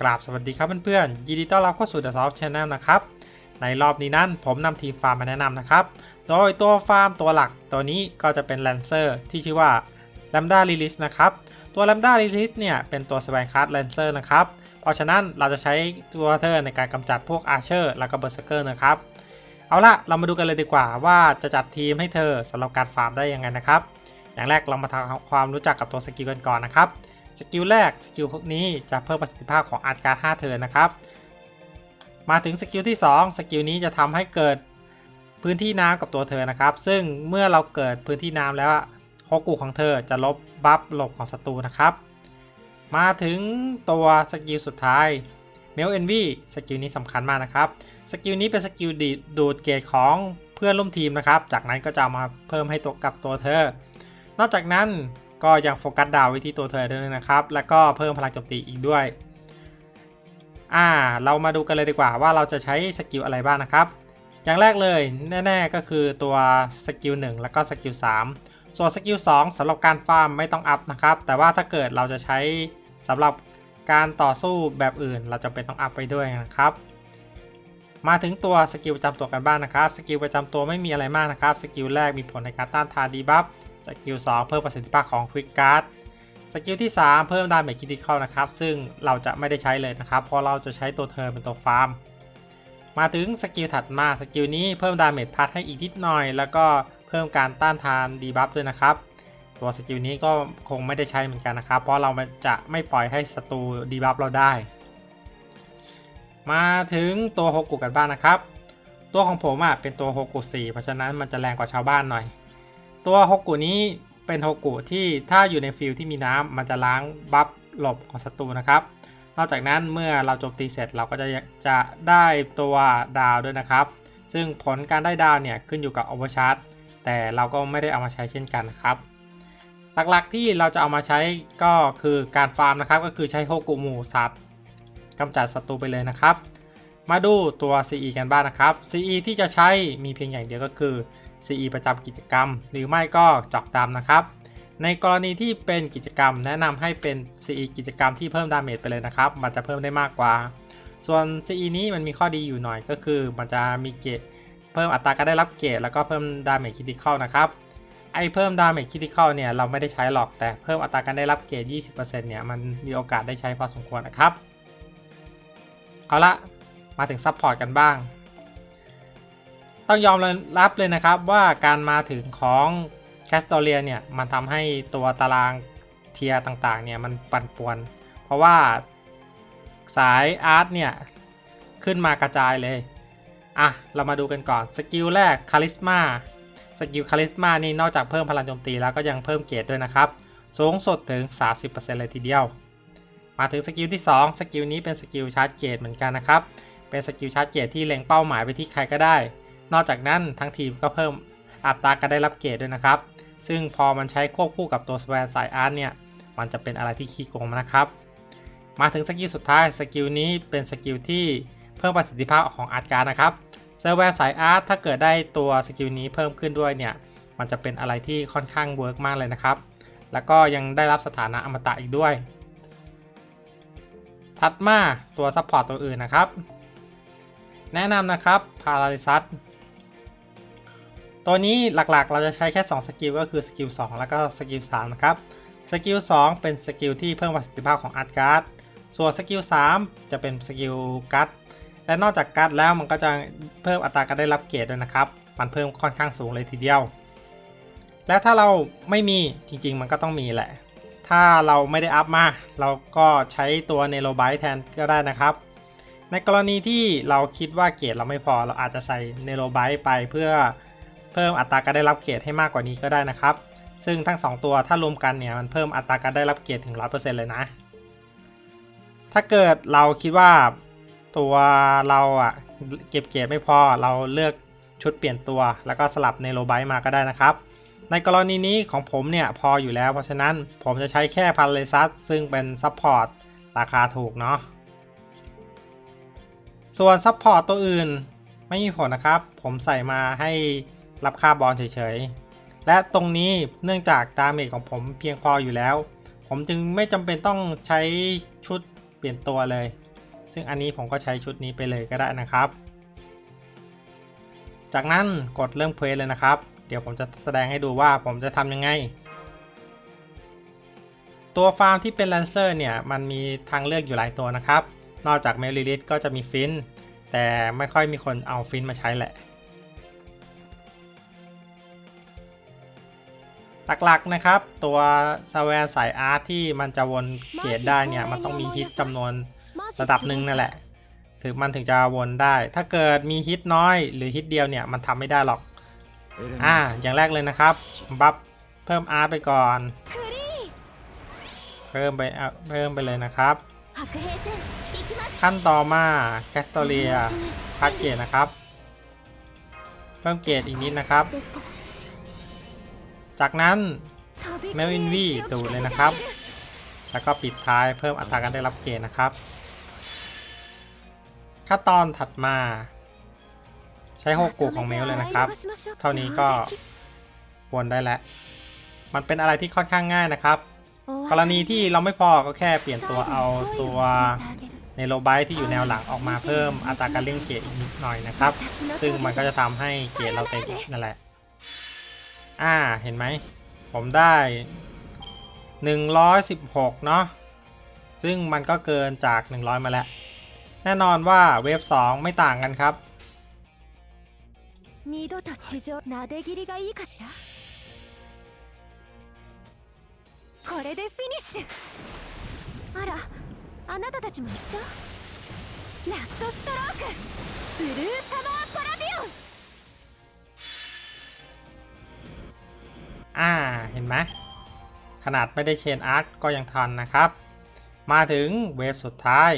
กราบสวัสดีครับเพื่อนๆ ยินดีต้อนรับเข้าสู่ The Soft Channel นะครับ ในรอบนี้นั้นผมนำทีมฟาร์มมาแนะนำนะครับ โดยตัวฟาร์มตัวหลักตัวนี้ก็จะเป็น Lancer ที่ชื่อว่า Lambda Release นะครับ ตัว Lambda Release เนี่ยเป็นตัว s w a n c a r d Lancer นะครับ เพราะฉะนั้นเราจะใช้ตัวเธอในการกำจัดพวก Archer แล้วก็ Berserker นะครับ เอาละเรามาดูกันเลยดีกว่าว่าจะจัดทีมให้เธอสำหรับการฟาร์มได้ยังไงนะครับ อย่างแรกเรามาทำความรู้จักกับตัวสกิลกันก่อนนะครับ สกิลแรกสกิลนี้จะเพิ่มประสิทธิภาพของอาร์ตการ์ด5เทิร์นนะครับ มาถึงสกิลที่ 2 สกิลนี้จะทำให้เกิดพื้นที่น้ำกับตัวเธอนะครับ ซึ่งเมื่อเราเกิดพื้นที่น้ำแล้วฮกุของเธอจะลบบัฟหลบของศัตรูนะครับ มาถึงตัวสกิลสุดท้ายเมลเอนวีสกิลนี้สำคัญมากนะครับ สกิลนี้เป็นสกิลดีดูดเกรดของเพื่อนร่วมทีมนะครับ จากนั้นก็จะมาเพิ่มให้ตัวกับตัวเธอ นอกจากนั้น ก็ยังโฟกัสดาวไว้ที่ตัวเธอด้วยนะครับ แล้วก็เพิ่มพลังโจมตีอีกด้วย อ่า เรามาดูกันเลยดีกว่าว่าเราจะใช้สกิลอะไรบ้างนะครับ อย่างแรกเลยแน่ ๆ ก็คือตัวสกิล1แล้วก็สกิล3ส่วนสกิล2สำหรับการฟาร์มไม่ต้องอัพนะครับ แต่ว่าถ้าเกิดเราจะใช้สำหรับการต่อสู้แบบอื่น เราจะเป็นต้องอัพไปด้วยนะครับมาถึงตัวสกิลประจำตัวกันบ้างนะครับ สกิลประจำตัวไม่มีอะไรมากนะครับ สกิลแรกมีผลในการต้านทานดีบัฟ สกิล2เพิ่มประสิทธิภาพของ Quick Guard สกิลที่ 3 เพิ่มดาเมจคิติคอลนะครับ ซึ่งเราจะไม่ได้ใช้เลยนะครับเพราะเราจะใช้ตัวเธอเป็นตัวฟาร์ม มาถึงสกิลถัดมาสกิลนี้เพิ่มดาเมจพัดให้อีกนิดหน่อย แล้วก็เพิ่มการต้านทานดีบัฟด้วยนะครับ ตัวสกิลนี้ก็คงไม่ได้ใช้เหมือนกันนะครับ เพราะเราจะไม่ปล่อยให้ศัตรูดีบัฟเราได้ มาถึงตัวโฮกุกันบ้างนะครับ ตัวของผมอะเป็นตัวโฮกุ4เพราะฉะนั้นมันจะแรงกว่าชาวบ้านหน่อย ตัวฮกกุนี้เป็นฮกกุที่ถ้าอยู่ในฟิลที่มีน้ำมันจะล้างบัฟหลบของศัตรูนะครับ นอกจากนั้นเมื่อเราโจมตีเสร็จเราก็จะจะได้ตัวดาวด้วยนะครับ ซึ่งผลการได้ดาวเนี่ยขึ้นอยู่กับ Overcharge แต่เราก็ไม่ได้เอามาใช้เช่นกันครับ หลักๆที่เราจะเอามาใช้ก็คือการฟาร์มนะครับ ก็คือใช้โฮกุหมูสัตว์กำจัดศัตรูไปเลยนะครับ มาดูตัว CE กันบ้างนะครับ CE ที่จะใช้มีเพียงอย่างเดียวก็คือ CE ประจำกิจกรรม หรือไม่ก็จอกดำนะครับ ในกรณีที่เป็นกิจกรรม แนะนำให้เป็น CE กิจกรรมที่เพิ่มดาเมจไปเลยนะครับ มันจะเพิ่มได้มากกว่า ส่วน CE นี้มันมีข้อดีอยู่หน่อยก็คือ มันจะมีเกจเพิ่มอัตราการได้รับเกจแล้วก็เพิ่มดาเมจคิติคอลนะครับไอเพิ่มดาเมจคิติคอลเนี่ยเราไม่ได้ใช้หรอกแต่เพิ่มอัตราการได้รับเกจ20%เนี่ยมันมีโอกาสได้ใช้พอสมควรนะครับ เอาละมาถึงซัพพอร์ตกันบ้าง ต้องยอมรับเลยนะครับว่าการมาถึงของแคสตอเรียเนี่ยมันทำให้ตัวตารางเทียต่างๆเนี่ยมันปั่นป่วน เพราะว่าสายอาร์ตเนี่ยขึ้นมากระจายเลย อะ เรามาดูกันก่อน สกิลแรกคาลิสมาสกิลคาลิสมานี่นอกจากเพิ่มพลังโจมตีแล้วก็ยังเพิ่มเกรดด้วยนะครับ สูงสุดถึง 30%เลยทีเดียว มาถึงสกิลที่ 2 สกิลนี้เป็นสกิลชาร์จเกรดเหมือนกันนะครับ เป็นสกิลชาร์จเกรดที่เล็งเป้าหมายไปที่ใครก็ได้ นอกจากนั้นทั้งทีมก็เพิ่มอัตราการได้รับเกรดด้วยนะครับ ซึ่งพอมันใช้ควบคู่กับตัวสแวนสายอาร์ตเนี่ย มันจะเป็นอะไรที่ขี้โกงนะครับ มาถึงสกิลสุดท้ายสกิลนี้เป็นสกิลที่เพิ่มประสิทธิภาพของอาร์ตการ์ดนะครับเซอร์แวร์สายอาร์ตถ้าเกิดได้ตัวสกิลนี้เพิ่มขึ้นด้วยเนี่ย มันจะเป็นอะไรที่ค่อนข้างเวิร์กมากเลยนะครับ แล้วก็ยังได้รับสถานะอมตะอีกด้วยถัดมาตัวซัพพอร์ตตัวอื่นนะครับ แนะนำนะครับพาราลิซัส ตัวนี้หลักๆ เราจะใช้แค่ 2 สกิลก็คือสกิล2แล้วก็สกิล3นะครับ สกิล2เป็นสกิลที่เพิ่มประสิทธิภาพของอาร์ตการ์ด ส่วนสกิล3จะเป็นสกิลการ์ด และนอกจากการ์ดแล้วมันก็จะเพิ่มอัตราการได้รับเกรดด้วยนะครับ มันเพิ่มค่อนข้างสูงเลยทีเดียว และถ้าเราไม่มีจริงๆ มันก็ต้องมีแหละ ถ้าเราไม่ได้อัพมา เราก็ใช้ตัวเนโรไบต์แทนก็ได้นะครับในกรณีที่เราคิดว่าเกรดเราไม่พอเราอาจจะใส่เนโรไบต์ไปเพื่อ เพิ่มอัตราการได้รับเกรดให้มากกว่านี้ก็ได้นะครับ ซึ่งทั้ง 2 ตัวถ้ารวมกันเนี่ยมันเพิ่มอัตราการได้รับเกรดถึง 100%เลยนะ ถ้าเกิดเราคิดว่าตัวเราอะเก็บเกรดไม่พอเราเลือกชุดเปลี่ยนตัว แล้วก็สลับเนโรไบต์มาก็ได้นะครับ ในกรณีนี้ของผมเนี่ยพออยู่แล้ว เพราะฉะนั้นผมจะใช้แค่พันเลซัสซึ่งเป็นซัพพอร์ตราคาถูกเนาะส่วนซัพพอร์ตตัวอื่นไม่มีผลนะครับ ผมใส่มาให้ รับค่าบอลเฉยๆ และตรงนี้เนื่องจากดาเมจของผมเพียงพออยู่แล้ว ผมจึงไม่จำเป็นต้องใช้ชุดเปลี่ยนตัวเลย ซึ่งอันนี้ผมก็ใช้ชุดนี้ไปเลยก็ได้นะครับ จากนั้นกดเริ่มเควสเลยนะครับ เดี๋ยวผมจะแสดงให้ดูว่าผมจะทำยังไง ตัวฟาร์มที่เป็นแลนเซอร์เนี่ยมันมีทางเลือกอยู่หลายตัวนะครับ นอกจากเมลลิลิสก็จะมีฟินแต่ไม่ค่อยมีคนเอาฟินมาใช้แหละ หลักๆนะครับ ตัวสแวร์สายอาร์ที่มันจะวนเกตได้เนี่ย มันต้องมีฮิตจำนวนระดับหนึ่งนั่นแหละ ถึงมันถึงจะวนได้ ถ้าเกิดมีฮิตน้อยหรือฮิตเดียวเนี่ย มันทำไม่ได้หรอก อ่า อย่างแรกเลยนะครับ บัฟเพิ่มอาร์ไปก่อน เพิ่มไปเพิ่มไปเลยนะครับ ขั้นต่อมาแคสโตเรียคัดเกตนะครับ เพิ่มเกตอีกนิดนะครับ จากนั้น飛びเมลวินวีดูดเลยนะครับ แล้วก็ปิดท้ายเพิ่มอัตราการได้รับเกรดนะครับ ขั้นตอนถัดมา ใช้โฮกุของเมลเลยนะครับ เท่านี้ก็วนได้แล้ว มันเป็นอะไรที่ค่อนข้างง่ายนะครับ กรณีที่เราไม่พอก็แค่เปลี่ยนตัวเอาตัวในโลไบต์ที่อยู่แนวหลังออกมาเพิ่มอัตราการเล่นเกรดอีกนิดหน่อยนะครับ ซึ่งมันก็จะทำให้เกรดเราเต็มอีกนั่นแหละ อ่า เห็นไหม ผมได้ 116 เนาะ ซึ่งมันก็เกินจาก 100 มาแล้ว แน่นอนว่าเวฟ 2 ไม่ต่างกันครับ 二度と地上なで切りがいいかしらこれでフィニッシュあらあなたたちも一緒ラストストロークブルーサマーパラビオン ่า เห็นไหม ขนาดไม่ได้เชนอาร์คก็ยังทันนะครับ มาถึงเวฟสุดท้าย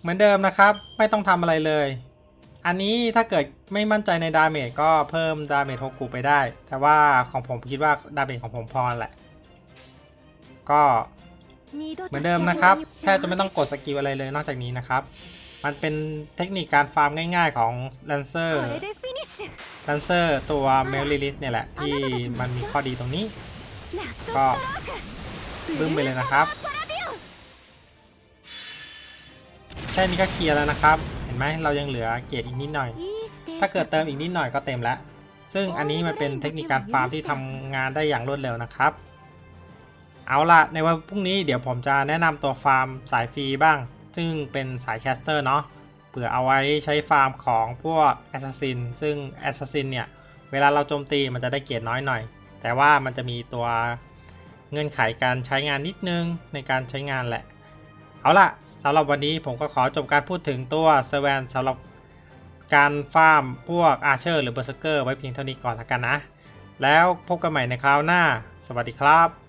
เหมือนเดิมนะครับ ไม่ต้องทำอะไรเลย อันนี้ถ้าเกิดไม่มั่นใจในดาเมจก็เพิ่มดาเมจโทกูไปได้ แต่ว่าของผมคิดว่าดาเมจของผมพอแหละ ก็เหมือนเดิมนะครับแทบจะไม่ต้องกดสกิลอะไรเลยนอกจากนี้นะครับ มันเป็นเทคนิคการฟาร์มง่ายๆของแลนเซอร์ ดันเซอร์ตัวเมลลิลิสเนี่ยแหละ ที่มันมีข้อดีตรงนี้ ก็บึ้มไปเลยนะครับ แค่นี้ก็เคลียร์แล้วนะครับ เห็นไหมเรายังเหลือเกตอีกนิดหน่อย ถ้าเกิดเติมอีกนิดหน่อยก็เต็มแล้ว ซึ่งอันนี้มันเป็นเทคนิคการฟาร์มที่ทำงานได้อย่างรวดเร็วนะครับ เอาละในวันพรุ่งนี้เดี๋ยวผมจะแนะนำตัวฟาร์มสายฟรีบ้าง ซึ่งเป็นสายแคสเตอร์เนาะ ผื่อเอาไว้ใช้ฟาร์มของพวกแอสซัสซินซึ่งแอสซัสซินเนี่ย เวลาเราโจมตีมันจะได้เกียรติน้อยหน่อย แต่ว่ามันจะมีตัวเงื่อนไขการใช้งานนิดนึงในการใช้งานแหละ เอาล่ะสำหรับวันนี้ผมก็ขอจบการพูดถึงตัวเซเวนสำหรับการฟาร์มพวกอาร์เชอร์หรือเบอร์เซอร์เกอร์ไว้เพียงเท่านี้ก่อนละกันนะ แล้วพบกันใหม่ในคราวหน้า สวัสดีครับ